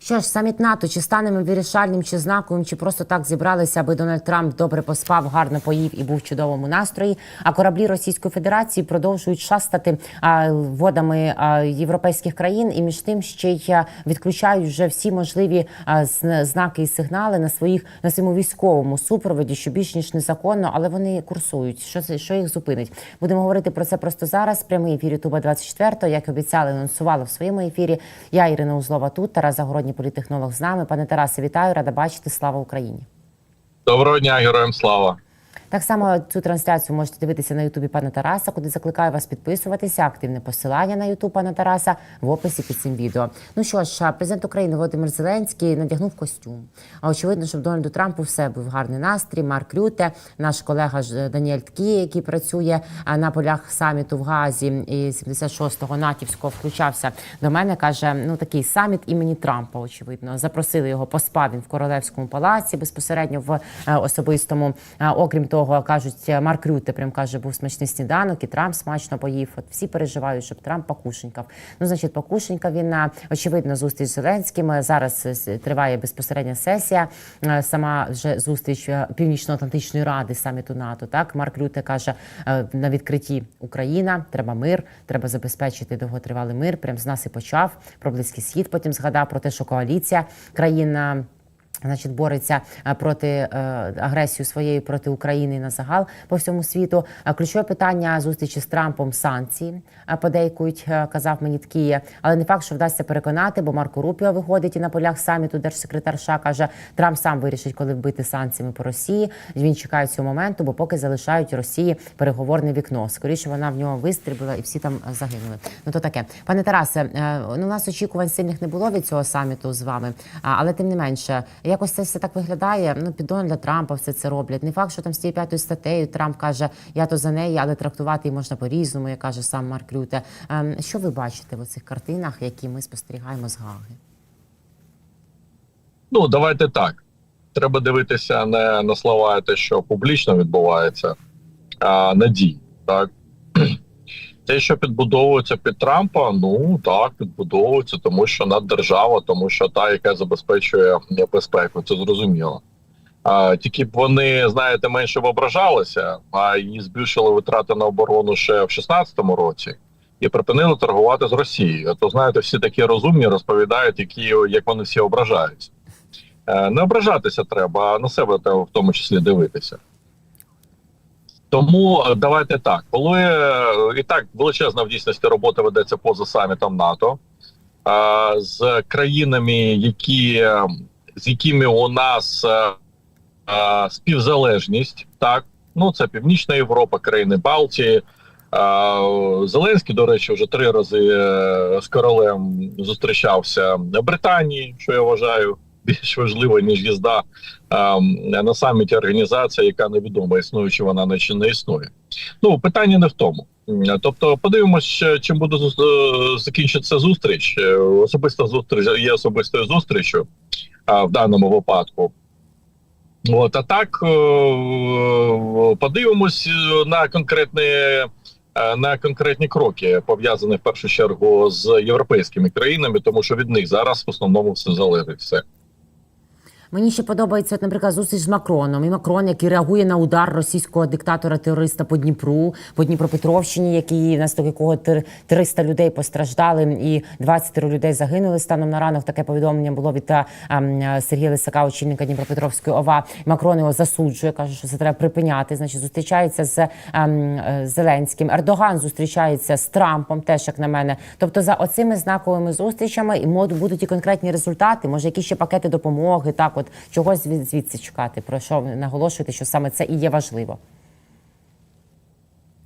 Що ж, саміт НАТО чи стане він вирішальним чи знаковим, чи просто так зібралися, аби Дональд Трамп добре поспав, гарно поїв і був в чудовому настрої. А кораблі Російської Федерації продовжують шастати а, водами а, європейських країн, і між тим ще й відключають вже всі можливі а, знаки і сигнали на своїх на своєму військовому супроводі, що більш ніж незаконно, але вони курсують. Що це що їх зупинить? Будемо говорити про це просто зараз. Прямий ефір Ютуба 24 як обіцяли, анонсували в своєму ефірі. Я Ірина Узлова тут, Тарас Загородній політтехнолог з нами. Пане Тарасе, вітаю, рада бачити. Слава Україні! Доброго дня, героям слава. Так само цю трансляцію можете дивитися на Ютубі пана Тараса, куди закликаю вас підписуватися. Активне посилання на Ютуб пана Тараса в описі під цим відео. Ну що ж, президент України Володимир Зеленський надягнув костюм. А очевидно, що Дональду Трампу все був гарний настрій. Марк Рюте, наш колега ж Даніель Ткі, який працює на полях саміту в Газі і 76-го натівського включався до мене. каже: ну такий саміт імені Трампа. Очевидно, запросили його. Поспав він в королевському палаці безпосередньо в е, особистому. Окрім того, кажуть, Марк Рюте прям каже, був смачний сніданок, і Трамп смачно поїв. От всі переживають, щоб Трамп покушенькав. Ну, значить, покушенькав він на очевидно зустріч з Зеленським. Зараз триває безпосередня сесія. Е, Сама вже зустріч е, Північно-Атлантичної ради саміту НАТО. Так, Марк Рюте каже е, на відкритті Україна, треба мир, треба забезпечити довготривалий мир. Прям з нас і почав про близький схід. Потім згадав про те, що коаліція країн. Значить, бореться е, проти е, агресію своєї проти України на загал по всьому світу. Е, Ключове питання зустрічі з Трампом санкції подейкують, казав мені Ткіє. Але не факт, що вдасться переконати, бо Марко Рупіо виходить і на полях саміту держсекретар США каже, Трамп сам вирішить, коли вбити санкціями по Росії. Він чекає цього моменту, бо поки залишають Росії переговорне вікно. Скоріше вона в нього вистрілила і всі там загинули. Ну то таке, пане Тарасе, ну у нас очікувань сильних не було від цього саміту з вами, але тим не менше, якось це все так виглядає. Ну під Дональда Трампа все це роблять. Не факт, що там з тією п'ятою статтею Трамп каже, я то за неї, але трактувати її можна по-різному, як каже сам Марк Рюте. Ем, Що ви бачите в цих картинах, які ми спостерігаємо з Гаги? Ну давайте так. Треба дивитися не на слова, те, що публічно відбувається, а на дії. Так те, що підбудовується під Трампа, ну так підбудовується, тому що наддержава, тому що та, яка забезпечує безпеку, це зрозуміло. А, тільки б вони, знаєте, менше ображалися, а і збільшили витрати на оборону ще в 2016 році. І припинили торгувати з Росією. То знаєте, всі такі розумні розповідають, які як вони всі ображаються. Е, Не ображатися треба, а на себе в тому числі дивитися. Тому е, давайте так, коли е, і так величезна в дійсності робота ведеться поза самітом НАТО з країнами, які, з якими у нас е, співзалежність, так ну це Північна Європа, країни Балтії. Зеленський, до речі, вже три рази з королем зустрічався в Британії, що я вважаю більш важливо, ніж їзда на саміті організація, яка невідома, існує чи вона не чи не існує. Ну питання не в тому. Тобто, подивимось, чим буде е, закінчитися зустріч. Е, Особиста зустріч є особистою зустрічю в даному випадку. От, а так е, подивимось на конкретні, е, на конкретні кроки, пов'язані в першу чергу з європейськими країнами, тому що від них зараз в основному все залежить все. Мені ще подобається, от, наприклад, зустріч з Макроном. І Макрон, який реагує на удар російського диктатора-терориста по Дніпру, по Дніпропетровщині, який внаслідок якого тир- 300 людей постраждали і 20 людей загинули. Станом на ранок таке повідомлення було від а, ам, Сергія Лисака, очільника Дніпропетровської ОВА. Макрон його засуджує, каже, що це треба припиняти. Значить, зустрічається з ам, е, Зеленським. Ердоган зустрічається з Трампом, теж як на мене. Тобто, за оцими знаковими зустрічами і будуть і конкретні результати. Може, якісь ще пакети допомоги, так от чогось звідси чекати. Про що наголошуєте, що саме це і є важливо.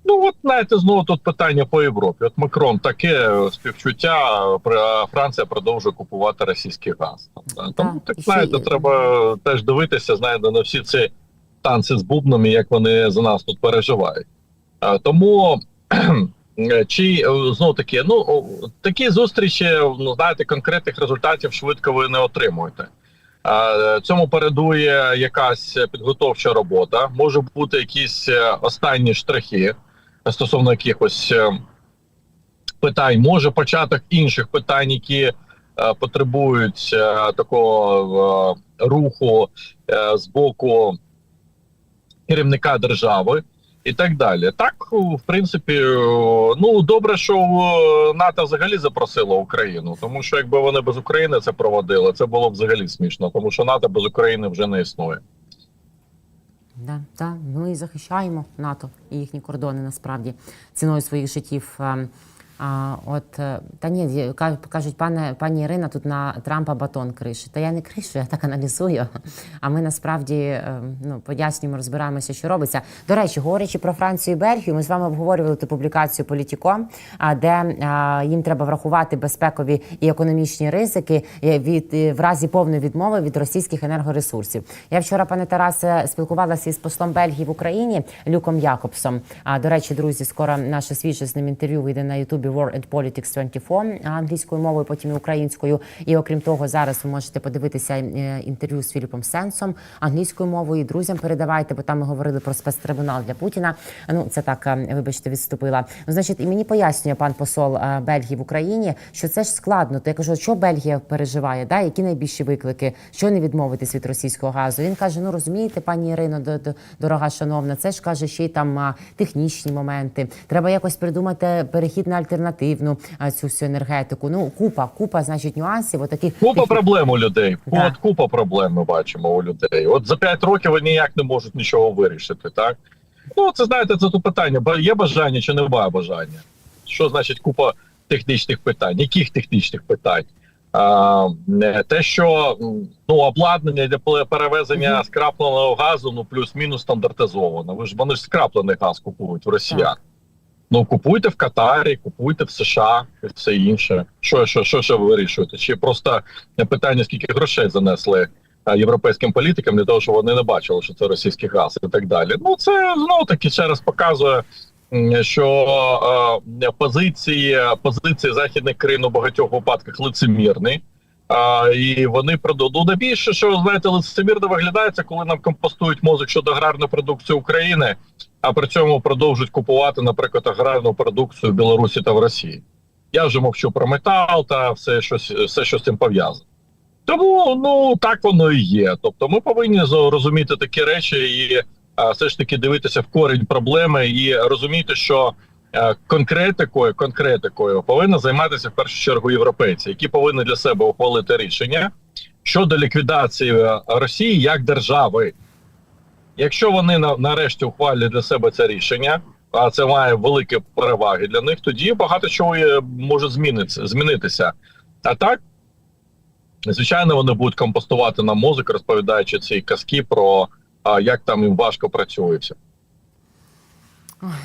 Ну от знаєте, знову тут питання по Європі. От Макрон таке співчуття. Франція продовжує купувати російський газ. Там, Тому Так, знаєте, треба теж дивитися. Знаєте, на всі ці танці з бубнами, як вони за нас тут переживають. А, тому чи знову таки, ну такі зустрічі, ну знаєте, конкретних результатів швидко ви не отримуєте. Е, Цьому передує якась підготовча робота, може бути якісь е, останні штрихи стосовно якихось е, питань, може початок інших питань, які е, потребують е, такого е, руху е, з боку керівника держави і так далі. Так, в принципі, е, ну добре, що е, НАТО взагалі запросило Україну, тому що якби вони без України це проводили, це було б взагалі смішно, тому що НАТО без України вже не існує. Да, да, і захищаємо НАТО і їхні кордони насправді ціною своїх життів. А, от е, та ні, кажуть, пане пані Ірина, тут на Трампа батон кришить. Та я не кришу, я так аналізую. А ми насправді е, ну пояснюємо, розбираємося, що робиться. До речі, говорячи про Францію і Бельгію, ми з вами обговорювали ту публікацію Політіком, а де їм треба врахувати безпекові і економічні ризики е, від в разі повної відмови від російських енергоресурсів. Я вчора, пане Тарасе, спілкувалася із послом Бельгії в Україні Люком Якобсом. А до речі, друзі, скоро наше свіже з ним інтерв'ю вийде на Ютубі War and Politics 24 англійською мовою, потім і українською. І окрім того, зараз ви можете подивитися е, інтерв'ю з Філіпом Сенсом англійською мовою. Друзям передавайте, бо там ми говорили про спецтрибунал для Путіна. Ну це так, е, вибачте, відступила. Ну, значить, і мені пояснює пан посол е, Бельгії в Україні, що це ж складно. То я кажу, що Бельгія переживає, да? які найбільші виклики, що не відмовитись від російського газу. Він каже: ну розумієте, пані Ірино, до- до- дорога шановна, це ж каже, ще й там технічні моменти. Треба якось придумати перехід на альтернативну цю всю енергетику. Ну купа, купа, значить, нюансів. Отаких Купа техні- проблем у людей. Да. От купа проблем ми бачимо у людей. От за 5 років вони ніяк не можуть нічого вирішити. Так ну це знаєте, це тут питання. Є бажання чи немає бажання? Що значить купа технічних питань? Яких технічних питань? А, не, те, що ну обладнання для пе- перевезення Мгм. скрапленого газу, ну плюс-мінус стандартизовано. Ви ж вони ж скраплений газ купують в росіян. Ну купуйте в Катарі, купуйте в США і все інше. Що, що, що, що ви вирішуєте? Чи просто питання, скільки грошей занесли е, європейським політикам для того, щоб вони не бачили, що це російський газ і так далі. Ну це знову таки ще раз показує, що е, позиції позиції західних країн у багатьох випадках лицемірні. А, і вони продадуть. Ну, найбільше, що знаєте, лицемірно виглядається, коли нам компостують мозок щодо аграрної продукції України, а при цьому продовжують купувати, наприклад, аграрну продукцію в Білорусі та в Росії. Я вже мовчу про метал та все, що, все, що з цим пов'язано. Тому ну так воно і є. Тобто, ми повинні зо- розуміти такі речі і а, все ж таки дивитися в корінь проблеми і розуміти, що е, конкретикою, конкретикою повинні займатися в першу чергу європейці, які повинні для себе ухвалити рішення щодо ліквідації е, Росії як держави. Якщо вони нарешті ухвалять для себе це рішення, а це має великі переваги для них, тоді багато чого може змінитися. А так, звичайно, вони будуть компостувати нам мозок, розповідаючи ці казки про як там їм важко працюється.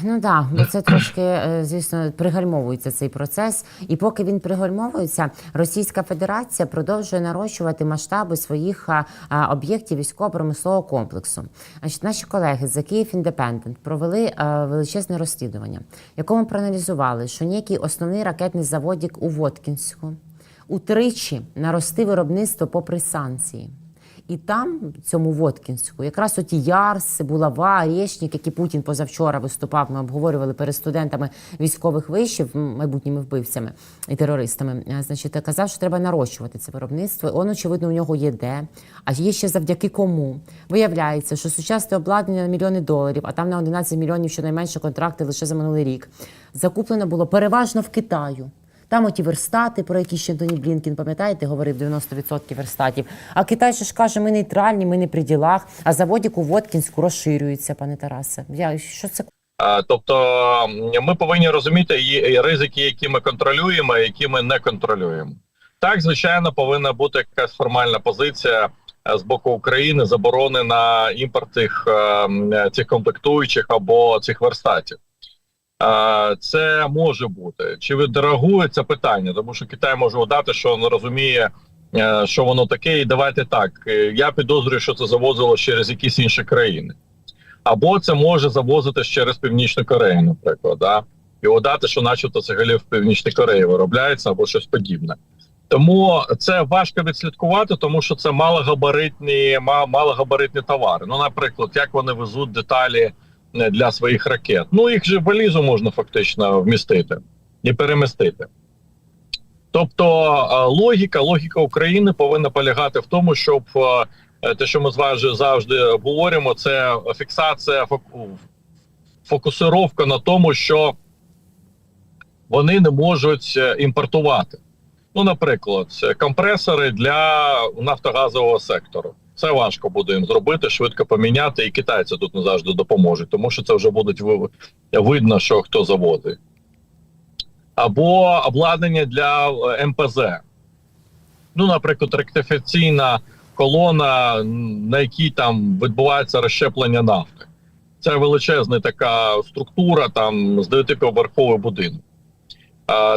Ну так, бо це трошки, е, звісно, пригальмовується цей процес. І поки він пригальмовується, Російська Федерація продовжує нарощувати масштаби своїх об'єктів військово-промислового комплексу. Значить, наші колеги за Київ Індепендент провели величезне розслідування, якому проаналізували, що ніякий основний ракетний заводік у Воткінську утричі наростив виробництво попри санкції. І там, цьому Воткінську, якраз оті Ярси, Булава, Рєшнік, які Путін позавчора виступав, ми обговорювали перед студентами військових вишів, майбутніми вбивцями і терористами. е, Значить, казав, що треба нарощувати це виробництво. Он, очевидно, у нього є де. А є ще завдяки кому. Виявляється, що сучасне обладнання на мільйони доларів, а там на 11 мільйонів щонайменше контракти лише за минулий рік. Закуплено було переважно в Китаю. Там оті верстати, про які ще Тоні Блінкін, пам'ятаєте, говорив 90% верстатів. А Китай же ж каже, ми нейтральні, ми не при ділах, а заводік у Воткінську розширюється, пане Тарасе. Я, що це? Тобто ми повинні розуміти і- ризики, які ми контролюємо, які ми не контролюємо. Так, звичайно, повинна бути якась формальна позиція е, з боку України заборони на імпорт цих, е, цих комплектуючих або цих верстатів. Це може бути. Чи відреагує це питання? Тому що Китай може удати, що не розуміє, е, що воно таке, і давайте так. е, Я підозрюю, що це завозило через якісь інші країни або це може завозитись через Північну Корею, наприклад, да? і удати, що начебто це в Північній Кореї виробляється або щось подібне. Тому це важко відслідкувати, тому що це малогабаритні, ма- малогабаритні товари. Ну, наприклад, як вони везуть деталі для своїх ракет. Ну їх же в валізу можна фактично вмістити і перемістити. Тобто е, логіка, логіка України повинна полягати в тому, щоб е, те, що ми з вами завжди говоримо, це фіксація фоку- фокусировка на тому, що вони не можуть е, імпортувати. Ну, наприклад, компресори для нафтогазового сектору. Це важко буде їм зробити, швидко поміняти, і китайці тут не завжди допоможуть, тому що це вже будуть видно, що хто заводить. Або обладнання для е, МПЗ. Ну, наприклад, ректифікаційна колона, на якій там відбувається розщеплення нафти. Це величезна така структура, там з дев'ятиповерховий будинок.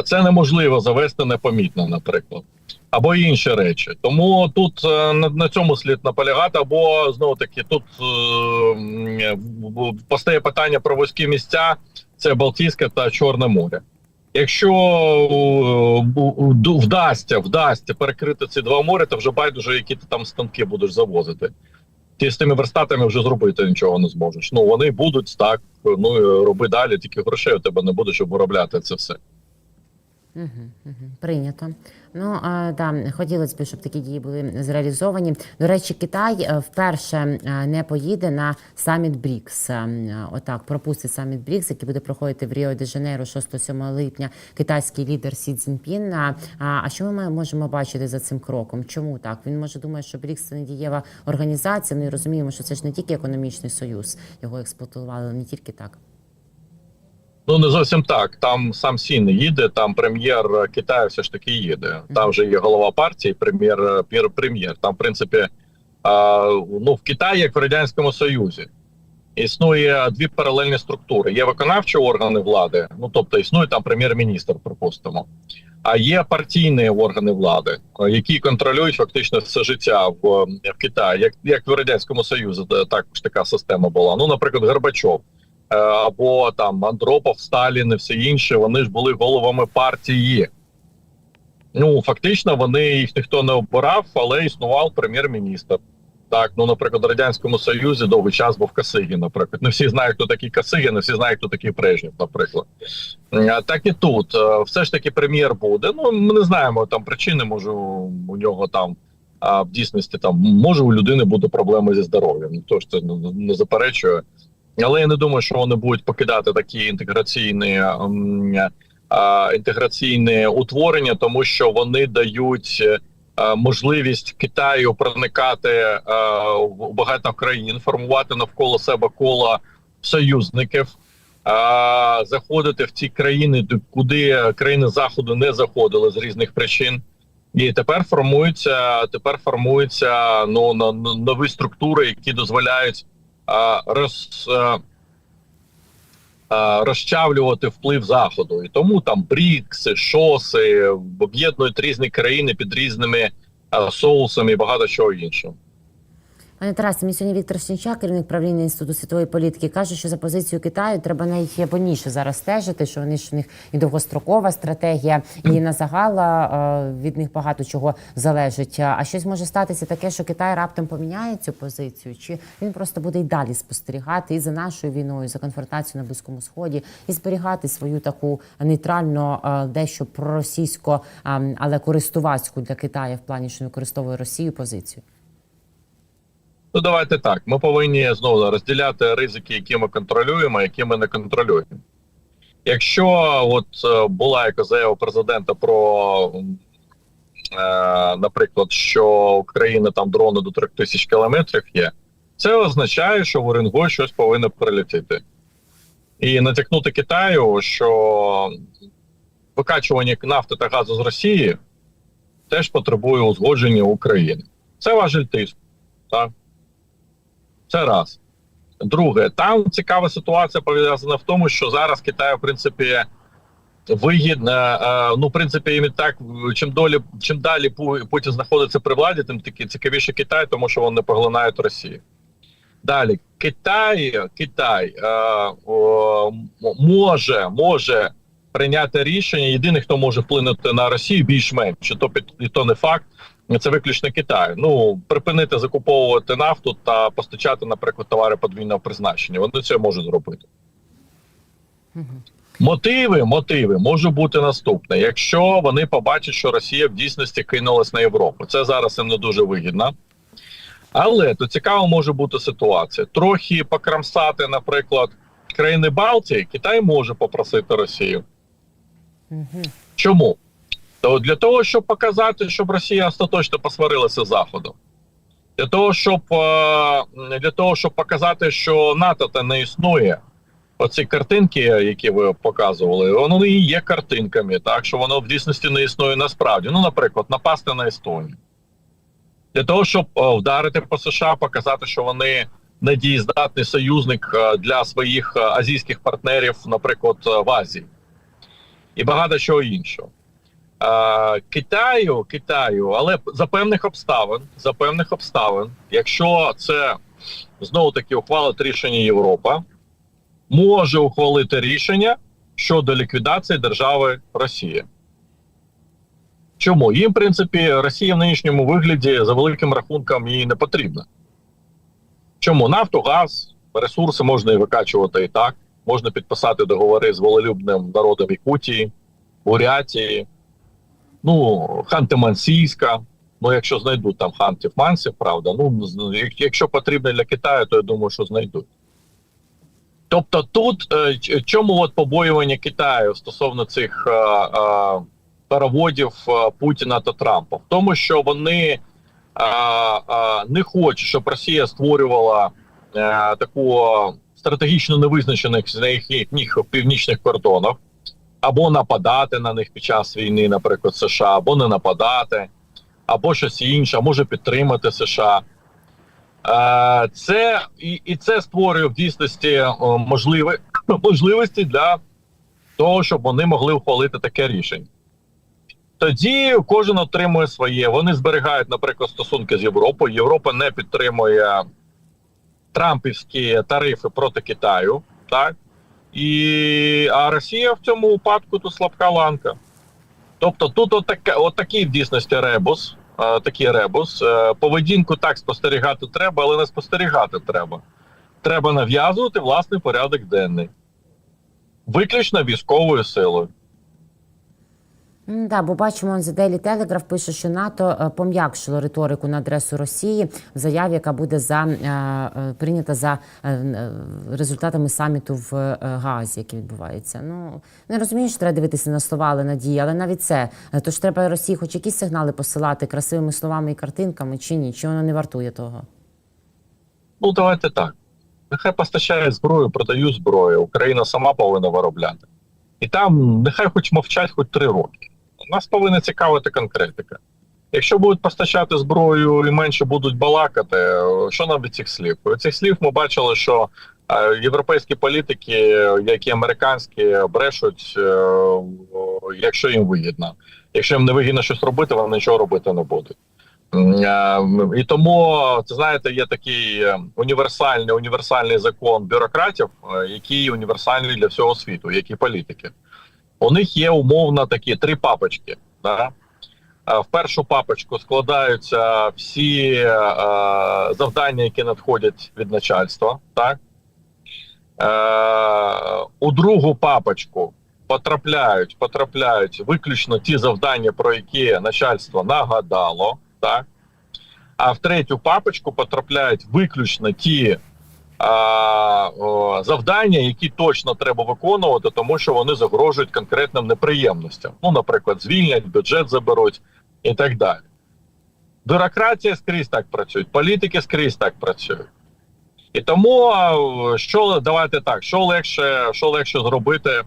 Це неможливо завести непомітно, наприклад, або інші речі. Тому тут е, на, на цьому слід наполягати, або знову таки тут е, в- постає питання про вузькі місця: це Балтійське та Чорне море. Якщо е, вдасться, вдасться перекрити ці два моря, то вже байдуже, які ти там станки будеш завозити. Ти з тими верстатами вже зробити нічого не зможеш. Ну вони будуть так. Ну роби далі, тільки грошей у тебе не буде, щоб виробляти це все. Прийнято. Ну а, да, хотілося б, щоб такі дії були зреалізовані. До речі, Китай е, вперше е, не поїде на саміт БРІКС. Е, Отак пропустить саміт БРІКС, який буде проходити в Ріо де Жанейро 6-7 липня. Китайський лідер Сі Цзіньпін. А, що ми можемо бачити за цим кроком? Чому так? Він може думає, що БРІКС це не дієва організація. Ну і розуміємо, що це ж не тільки економічний союз. Його експлуатували не тільки так. Ну не зовсім так. Там сам Сі не їде, там прем'єр Китаю все ж таки їде. Там вже є голова партії, прем'єр прем'єр. Там, в принципі, а, ну в Китаї, як в радянському Союзі, існує дві паралельні структури: є виконавчі органи влади, ну тобто існує там прем'єр-міністр, припустимо. А є партійні органи влади, е, які контролюють фактично все життя в, в Китаї, як, як в радянському Союзі, також така система була. Ну, наприклад, Горбачов е, або там Андропов, Сталін і все інше, вони ж були головами партії. Ну, фактично, вони їх ніхто не обирав, але існував прем'єр-міністр. Так, ну, наприклад, в Радянському Союзі довгий час був Касигін, наприклад. Не всі знають, хто такий Касигін, не всі знають, хто такий Брежнєв, наприклад. Е, Так і тут. Е, Все ж таки прем'єр буде. Ну, ми не знаємо там причини, може, у нього там. А в дійсності там може у людини бути проблеми зі здоров'ям. Ніхто ж це не заперечує. Але я не думаю, що вони будуть покидати такі інтеграційні ем, е, інтеграційне утворення, тому що вони дають е, можливість Китаю проникати е, в багато країн, формувати навколо себе коло союзників, е, заходити в ті країни, куди країни заходу не заходили з різних причин. І тепер формуються тепер формуються ну нові структури, які дозволяють а, роз, а, а, розчавлювати вплив заходу, і тому там брікси, шоси об'єднують різні країни під різними соусами і багато чого іншого. Пане Тарасе, мій сьогодні Віктор Сінчак, керівник правління інституту світової політики, каже, що за позицію Китаю треба найбільше зараз стежити, що вони ж у них і довгострокова стратегія, і на загала е, від них багато чого залежить. А щось може статися таке, що Китай раптом поміняє цю позицію, чи він просто буде й далі спостерігати і за нашою війною, за конфронтацією на близькому сході, і зберігати свою таку нейтрально е, дещо проросійсько, але користувацьку для Китаю в плані, що використовує Росію позицію. Ну давайте так. Ми повинні знову розділяти ризики, які ми контролюємо, які ми не контролюємо. Якщо от е, була яка заява президента про, е, наприклад, що Україна там дрони до 3 тисяч кілометрів є, це означає, що в Уренгой щось повинно прилетіти. І натякнути Китаю, що викачування нафти та газу з Росії теж потребує узгодження України. Це важель тиску. Так? Це раз. Друге, там цікава ситуація пов'язана в тому, що зараз Китай, в принципі, вигідно, е, ну, в принципі, їм і так, чим долі, чим далі Путін знаходиться при владі, тим таки цікавіше Китай, тому що вони поглинають Росію. Далі, Китай, Китай е, о, може, може прийняти рішення. Єдиний, хто може вплинути на Росію більш-менш, то під і то не факт. Це виключно Китай. Ну припинити закуповувати нафту та постачати, наприклад, товари подвійного призначення. Вони це можуть зробити. Мотиви, мотиви може бути наступне. Якщо вони побачать, що Росія в дійсності кинулась на Європу, це зараз їм не дуже вигідно. Але то цікаво може бути ситуація. Трохи покрамсати, наприклад, країни Балтії, Китай може попросити Росію. Угу. Чому? То для того, щоб показати, щоб Росія остаточно посварилася з Заходом. Для того, щоб е, для того, щоб показати, що НАТО та не існує. Оці картинки, які ви показували, вони є картинками, так що воно в дійсності не існує насправді. Ну, наприклад, напасти на Естонію. Для того, щоб е, вдарити по США, показати, що вони недієздатний союзник е, для своїх азійських партнерів, наприклад, в Азії, і багато чого іншого. Китаю, Китаю, але за певних обставин, за певних обставин, якщо це знову таки ухвалить рішення Європа, може ухвалити рішення щодо ліквідації держави Росія. Чому? Їм, в принципі, Росія в нинішньому вигляді за великим рахунком їй не потрібна. Чому? Нафту, газ, ресурси можна і викачувати і так. Можна підписати договори з волелюбним народом Якутії, Бурятії, ну, Ханти-Мансійська. Ну, якщо знайдуть там хантів мансів, правда. Ну, якщо потрібно для Китаю, то я думаю, що знайдуть. Тобто тут е, чому от побоювання Китаю стосовно цих е, е, переводів е, Путіна та Трампа? В тому, що вони е, е, не хочуть, щоб Росія створювала е, таку стратегічно невизначених на їхніх північних кордонах, або нападати на них під час війни, наприклад, США, або не нападати, або щось інше, може підтримати США. Е, Це і, і це створює в дійсності е, можливі, можливості для того, щоб вони могли ухвалити таке рішення. Тоді кожен отримує своє. Вони зберігають, наприклад, стосунки з Європою. Європа не підтримує трампівські тарифи проти Китаю, так? І, а Росія в цьому випадку то слабка ланка. Тобто тут отака, отакий в дійсності ребус, е, такий ребус. Е, поведінку так спостерігати треба, але не спостерігати треба. Треба нав'язувати власний порядок денний. Виключно військовою силою. Да, бо бачимо, The Daily Telegraph пише, що НАТО е, пом'якшило риторику на адресу Росії в заяві, яка буде за е, е, прийнята за результатами саміту в Газі, який відбувається. Ну не розумію, що треба дивитися на слова, але надії, але навіть це тож треба Росії, хоч якісь сигнали посилати красивими словами і картинками, чи ні? Чи воно не вартує того? Ну, давайте так. Нехай постачає зброю, продають зброю. Україна сама повинна виробляти. І там нехай хоч мовчать хоч три роки. Нас повинна цікавити конкретика. Якщо будуть постачати зброю і менше будуть балакати, що нам від цих слів? Від цих слів ми бачили, що е, європейські політики, як і американські, брешуть, е, якщо їм вигідно. Якщо їм не вигідно щось робити, вони нічого робити не будуть. Е, І тому це знаєте, є такий універсальний універсальний закон бюрократів, який універсальний для всього світу, як і політики. У них є умовно такі три папочки. Да? Е, В першу папочку складаються всі е, завдання, які надходять від начальства. Так? Е, у другу папочку потрапляють, потрапляють виключно ті завдання, про які начальство нагадало. Так? А в третю папочку потрапляють виключно ті завдання, які точно треба виконувати, тому що вони загрожують конкретним неприємностям. Ну, наприклад, звільнять, бюджет заберуть і так далі. Бюрократія скрізь так працює, політики скрізь так працюють. І тому що давайте так, що легше, що легше зробити,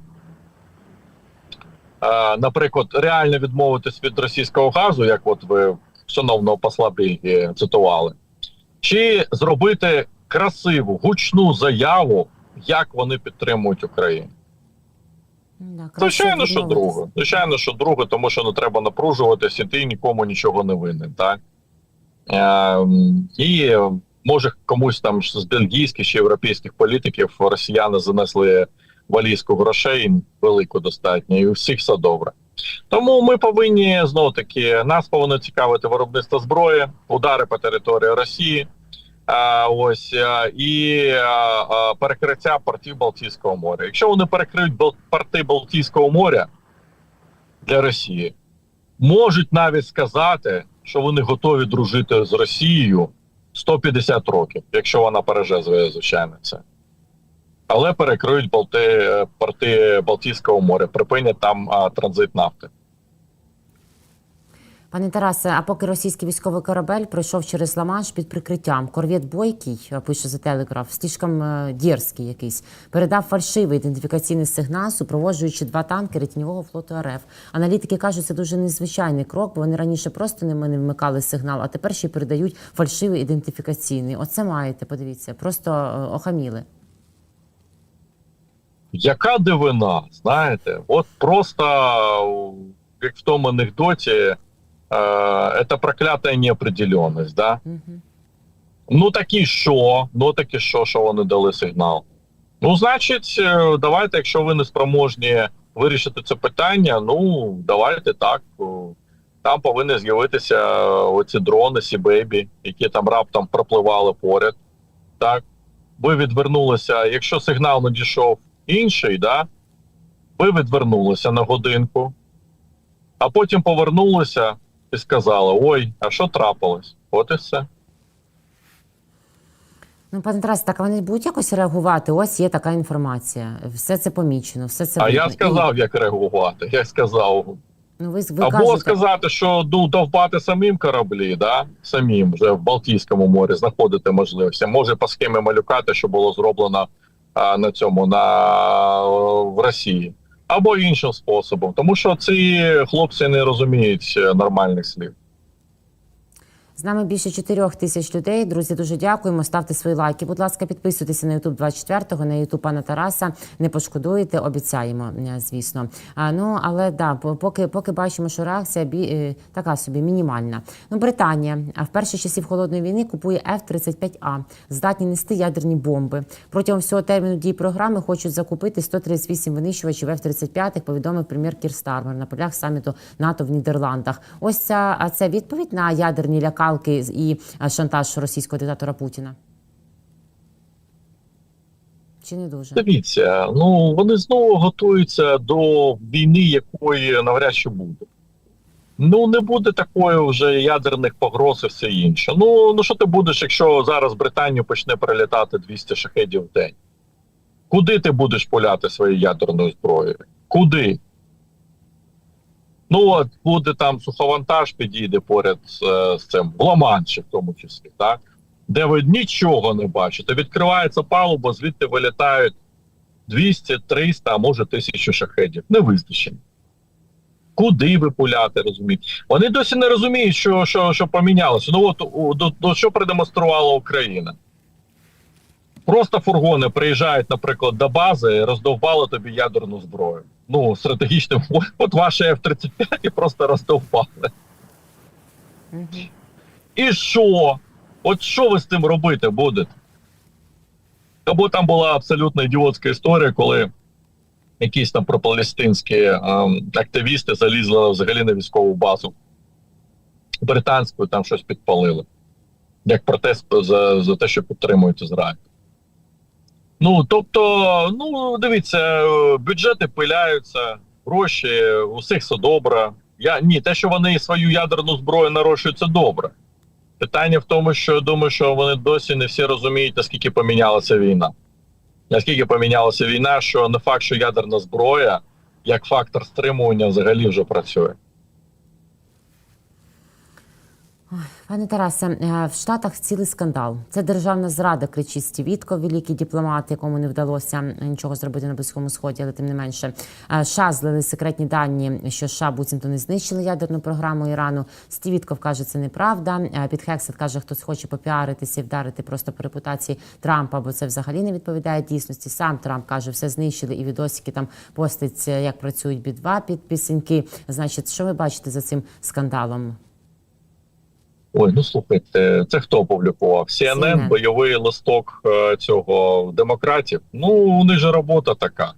наприклад, реально відмовитись від російського газу, як от ви шановного посла Бельгії цитували, чи зробити красиву гучну заяву, як вони підтримують Україну. Да, Звичайно, що друге. Звичайно, що друге, тому що не треба напружуватися, і ти нікому нічого не винен, так? Ем, і може комусь там з бельгійських чи європейських політиків росіяни занесли валізку грошей велику достатньо, і у всіх все добре. Тому ми повинні знову таки нас повинно цікавити виробництво зброї, удари по території Росії, ось і а, а, перекриття портів Балтійського моря. Якщо вони перекриють порти Балтійського моря для Росії, можуть навіть сказати, що вони готові дружити з Росією 150 років, якщо вона переже звичайно це. Але перекриють Балти, е, порти Балтійського моря, припинять там а, транзит нафти. Пане Тарасе, а поки російський військовий корабель пройшов через Ла-Манш під прикриттям, корвет Бойкий, е, пише за телеграф, слишком е, дерзкий якийсь, передав фальшивий ідентифікаційний сигнал, супроводжуючи два танкери тіньового флоту РФ. Аналітики кажуть, це дуже незвичайний крок, бо вони раніше просто не не вмикали сигнал, а тепер ще й передають фальшивий ідентифікаційний. Оце маєте, подивіться, просто е, охаміли. Яка дивина, знаєте, от просто як в тому анекдоті, е, це проклята неопределенність, да? Угу. Ну так і що? Ну так і що, що вони дали сигнал? Ну, значить, е, давайте, якщо ви не спроможні вирішити це питання, ну давайте так. Там повинні з'явитися е, оці дрони, Сібейбі, які там раптом пропливали поряд. Так, ви відвернулися. Якщо сигнал надійшов інший, да, ви відвернулися на годинку, а потім повернулися і сказали: Ой, а що трапилось? От і все. Ну, пане Тарасе, так вони будуть якось реагувати. Ось є така інформація. Все це помічено, все це А видно. я І, сказав, як реагувати. Я сказав, ну, ви, ви або кажете, сказати, що ну довбати самим кораблі, да самим вже в Балтійському морі знаходити можливості. Може по схемі малюкати, що було зроблено а, на цьому на в Росії, або іншим способом, тому що ці хлопці не розуміють е, нормальних слів. Нами більше 4 тисяч людей. Друзі, дуже дякуємо. Ставте свої лайки. Будь ласка, підписуйтеся на YouTube 24-го, на YouTube пана Тараса. Не пошкодуєте, обіцяємо, е, звісно. А, ну, але да, по- поки, поки бачимо, що реакція бі, е, така собі мінімальна. Ну, Британія в перші часів холодної війни купує F-35A, здатні нести ядерні бомби. Протягом всього терміну дії програми хочуть закупити 138 винищувачів F-35, повідомив прем'єр Кір Стармер на полях саміту НАТО в Нідерландах. Ось ця це відповідь на ядерні лякалки і шантаж російського диктатора Путіна. Чи не дуже? Дивіться, ну вони знову готуються до війни, якої навряд чи буде. Ну не буде такої вже ядерних погроз і все інше. Ну ну що ти будеш, якщо зараз Британію почне прилітати 200 шахедів в день? Куди ти будеш пуляти своєю ядерною зброєю? Куди? Ну от буде там суховантаж, підійде поряд з, е, з цим в Ла-Манші в тому числі, так? Де ви нічого не бачите. Відкривається палуба, звідти вилітають 200, 300, а може 1000 шахедів. Не визначені. Куди ви пуляти, розумієте? Вони досі не розуміють, що, що, що помінялося. Ну от до, до що продемонструвала Україна? Просто фургони приїжджають, наприклад, до бази і роздовбали тобі ядерну зброю. Ну, стратегічним, от ваші F-35 і просто роздовбали. Мгм. І що? От що ви з тим робити будете? Або там була абсолютно ідіотська історія, коли якісь там пропалестинські ем, активісти залізли взагалі на військову базу британську, там щось підпалили. Як протест за, за те, що підтримують Ізраїль. Ну, тобто, ну, дивіться, е, бюджети пиляються, гроші, у всіх все добре. Я, ні, те, що вони свою ядерну зброю нарощують, це добре. Питання в тому, що я думаю, що вони досі не всі розуміють, наскільки помінялася війна. Наскільки помінялася війна, що не факт, що ядерна зброя як фактор стримування взагалі вже працює. Пане Тарасе, е, в Штатах цілий скандал. Це державна зрада, кричить Стівітко, великий дипломат, якому не вдалося нічого зробити на Близькому Сході, але тим не менше. Е, США злили секретні дані, що США буцімто не знищили ядерну програму Ірану. Стівітков каже, це неправда. Е, Під Хексет каже, хтось хоче попіаритися і вдарити просто по репутації Трампа, бо це взагалі не відповідає дійсності. Сам Трамп каже, все знищили, і відосики там постить, е, як працюють бі-2 під пісеньки. Значить, що ви бачите за цим скандалом? Ой, ну слухайте, це хто опублікував? CNN, CNN. бойовий листок е, цього демократів. Ну, у них же робота така.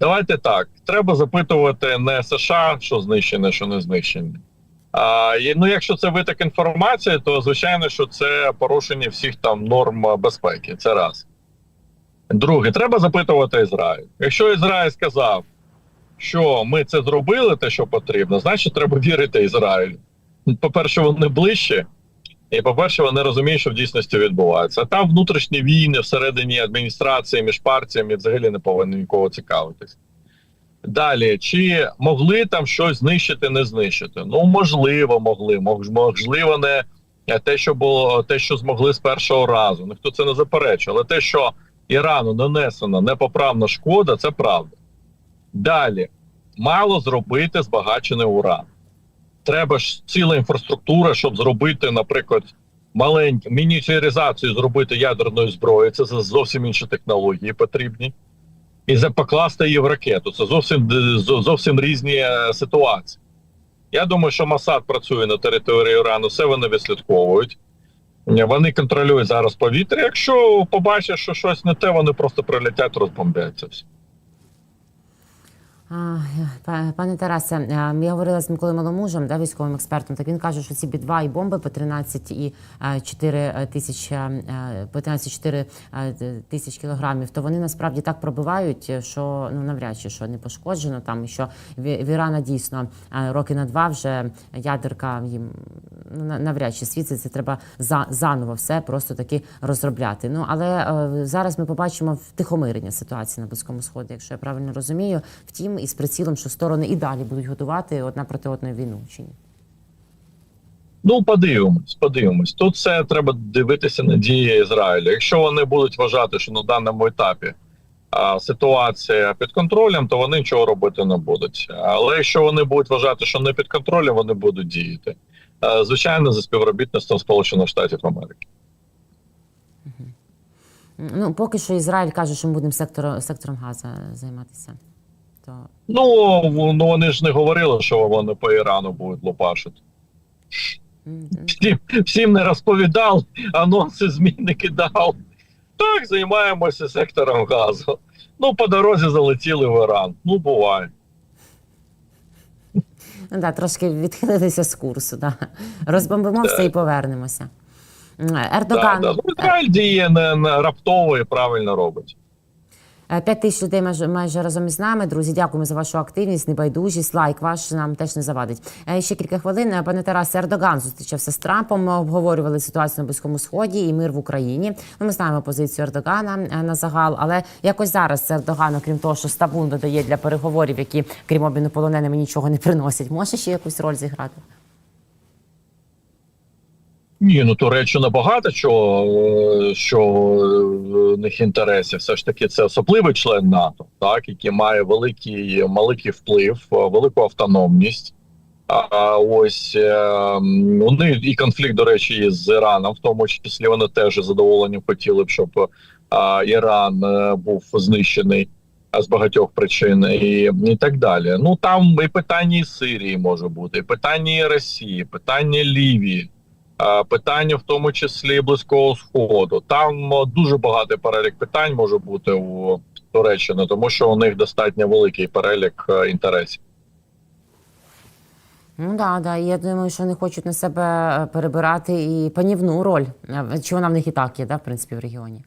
Давайте так. Треба запитувати не США, що знищене, що не знищене, А, і, ну, якщо це виток інформації, то звичайно, що це порушення всіх там норм безпеки. Це раз. Друге, треба запитувати Ізраїль. Якщо Ізраїль сказав, що ми це зробили, те, що потрібно, значить треба вірити Ізраїлю. По-перше, вони ближче, і по-перше, вони розуміють, що в дійсності відбувається. А там внутрішні війни всередині адміністрації між партіями взагалі не повинні нікого цікавитись. Далі, чи могли там щось знищити, не знищити? Ну, можливо, могли. Можливо, не те, що було, те, що змогли з першого разу. Ніхто це не заперечує. Але те, що Ірану нанесена непоправна шкода, це правда. Далі, мало зробити збагачений уран. Треба ж ціла інфраструктура, щоб зробити, наприклад, маленьку мініатюризацію зробити ядерної зброї. Це зовсім інші технології потрібні. І покласти її в ракету. Це зовсім зовсім різні е, ситуації. Я думаю, що Масад працює на території Ірану, все вони відслідковують. Е, Вони контролюють зараз повітря. Якщо побачать, що щось не те, вони просто прилетять, розбомбляться. Пане Тарасе, е, я говорила з Миколою Маломужем, да, військовим експертом. Так він каже, що ці бі-2 і бомби по 13 і е, 4 тисячі е, по 13,4 е, тисяч кілограмів, то вони насправді так пробивають, що ну навряд чи що не пошкоджено там, що в Ірана дійсно е, роки на два вже ядерка їм ну на- навряд чи світ це треба за заново все просто таки розробляти. Ну але е, зараз ми побачимо втихомирення ситуації на близькому сході, якщо я правильно розумію. Втім, із прицілом, що сторони і далі будуть готувати одна проти одної війну чи ні. Ну, подивимось, подивимось. Тут все треба дивитися на дії Ізраїлю. Якщо вони будуть вважати, що на даному етапі а, ситуація під контролем, то вони нічого робити не будуть. Але якщо вони будуть вважати, що не під контролем, вони будуть діяти. Е, Звичайно, за співробітництвом Сполучених Штатів Америки. Ну поки що Ізраїль каже, що ми будемо сектором сектором Газа займатися. То Ну, ну вони ж не говорили, що вони по Ірану будуть лопашити. м, Всім, всім не розповідав, анонси ЗМІ не кидав. Так, займаємося сектором газу. Ну, по дорозі залетіли в Іран. Ну, буває. ну да, трошки відхилилися з курсу. Да. Розбомбимо все і повернемося. М, Да, да. Ну, Ізраїль діє не, не раптово і правильно робить. Е, П'ять тисяч людей майже, майже разом із нами. Друзі, дякуємо за вашу активність, небайдужість. Лайк ваш нам теж не завадить. Е, Ще кілька хвилин. Е, Пане Тарасе, Ердоган зустрічався з Трампом. Ми обговорювали ситуацію на близькому сході і мир в Україні. Ну, ми знаємо позицію Ердогана е, на загал, але якось зараз Ердоган, окрім того, що стабун додає для переговорів, які крім обміну полоненими нічого не приносять. Може ще якусь роль зіграти? Ні, ну Туреччина багато чого, е, що е, в них інтересів. Все ж таки, це особливий член НАТО, так, який має великий, великий вплив, е, велику автономність. А ось е, вони і конфлікт, до речі, з Іраном, в тому числі вони теж задоволенням хотіли б, щоб е, Іран е, був знищений з багатьох причин, і, і так далі. Ну там і питання і Сирії може бути, і питання і Росії, питання Лівії. Питання в тому числі близького сходу. Там дуже багатий перелік питань може бути у Туреччини, тому що у них достатньо великий перелік е, інтересів. Ну да, да. Я думаю, що вони хочуть на себе е, перебирати і панівну роль. Е, Чи вона в них і так є, да, в принципі, в регіоні?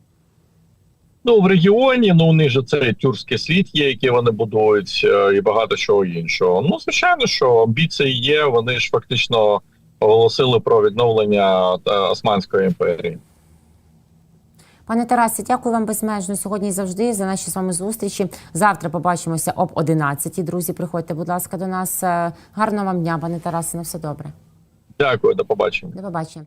Ну в регіоні ну у них же цей тюркський світ є, який вони будують, і багато чого іншого. Ну звичайно, що амбіції є. Вони ж фактично оголосили про відновлення е, Османської імперії. Пане Тарасе, дякую вам безмежно сьогодні і завжди за наші з вами зустрічі. Завтра побачимося об 11 Друзі, приходьте, будь ласка, до нас. Е, Гарного вам дня, пане Тарасе, на все добре. Дякую, до побачення. До побачення.